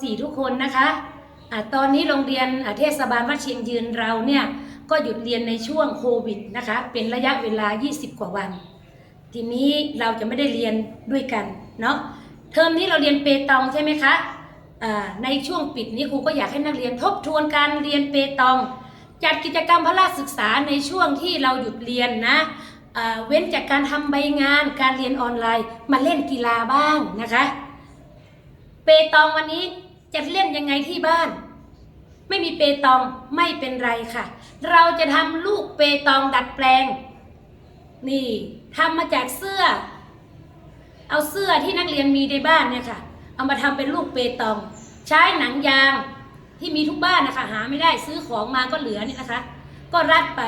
สี่ทุกคนนะคะอะตอนนี้โรงเรียนเทศบาลวัดเชียงยืนเราเนี่ยก็หยุดเรียนในช่วงโควิดนะคะเป็นระยะเวลา 20 กว่าวัน ทีนี้เราจะไม่ได้เรียนด้วยกันเนาะเทอมนี้เราเรียนเปตองใช่ไหมคะอ่าในช่วงปิดนี้ครูก็อยากให้นักเรียนทบทวนการเรียนเปตอง จัดกิจกรรมพละศึกษาในช่วงที่เราหยุดเรียนนะอ่าเว้นจากการทำใบงานการเรียนออนไลน์มาเล่นกีฬาบ้างนะคะ เปตองวันนี้จะเล่นยังไงที่บ้าน ไม่มีเปตองไม่เป็นไรค่ะ เราจะทำลูกเปตองดัดแปลง นี่ทำมาจากเสื้อ เอาเสื้อที่นักเรียนมีในบ้านเนี่ยค่ะ เอามาทำเป็นลูกเปตอง ใช้หนังยางที่มีทุกบ้านนะคะ หาไม่ได้ซื้อของมาก็เหลือนี่นะคะ ก็รัดไป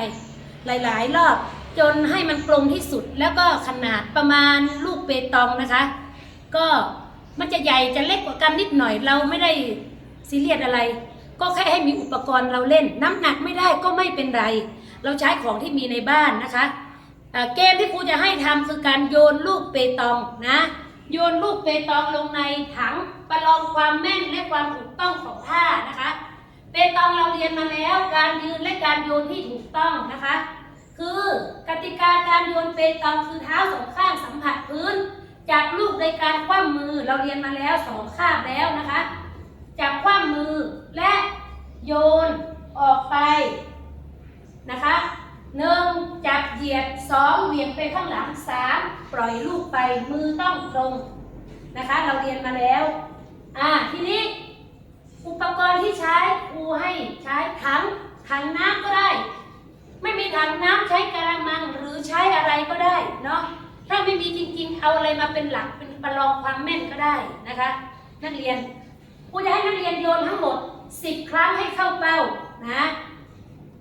หลาย ๆ รอบจนให้มันกลมที่สุดแล้วก็ขนาดประมาณลูกเปตองนะคะ ก็ มันจะใหญ่จะเล็กกว่ากันนิดหน่อย เราไม่ได้ซีเรียสอะไร ก็แค่ให้มีอุปกรณ์เราเล่น น้ำหนักไม่ได้ก็ไม่เป็นไร เราใช้ของที่มีในบ้านนะคะเกมที่ครูจะให้ทำคือการโยนลูกเปตองนะ โยนลูกเปตองลงในถังประลองความแม่นและความถูกต้องของท่านะคะเปตองเราเรียนมาแล้วการยืนและการโยนที่ถูกต้องนะคะ คือกติกาการโยนเปตองคือเท้าสองข้างสัมผัสพื้น จับลูกโดยการคว่ำมือเราเรียนมาแล้วสองคาบแล้วนะคะจับคว่ำมือและโยนออกไปนะคะหนึ่งจับเหยียดสองเหวี่ยงไปข้างหลังสามปล่อยลูกไปมือต้องตรงนะคะ เราเรียนมาแล้วอ่าทีนี้อุปกรณ์ที่ใช้ครูให้ใช้ถังถังน้ำก็ได้ ไม่มีถังน้ำใช้กระมังหรือใช้อะไรก็ได้เนาะ ถ้าไม่มีจริงๆ เอาอะไรมาเป็นหลักเป็นประลองความแม่นก็ได้นะคะ นักเรียนครูจะให้นักเรียนโยนทั้งหมด 10 ครั้งให้เข้าเป้านะ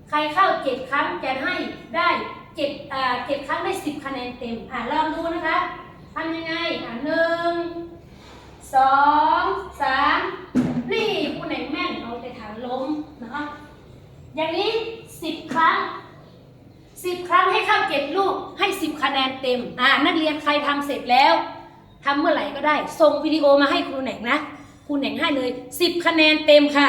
ใครเข้า 7 ครั้งจะให้ได้7อ่า7ครั้งได้ 10 คะแนนเต็มอ่าลองดูนะคะทำยังไงอ่าหนึ่งสองสามนี่ผู้ไหนแม่นเอาแต่ฐานล้มเนาะอย่างนี้ 10 ครั้ง สิบครั้งให้เข้าเจ็ดลูกให้สิบคะแนนเต็มอ่านักเรียนใครทำเสร็จแล้วทำเมื่อไหร่ก็ได้ ส่งวิดีโอมาให้ครูแหน่งนะครูแหน่งให้เลยสิบคะแนนเต็มค่ะ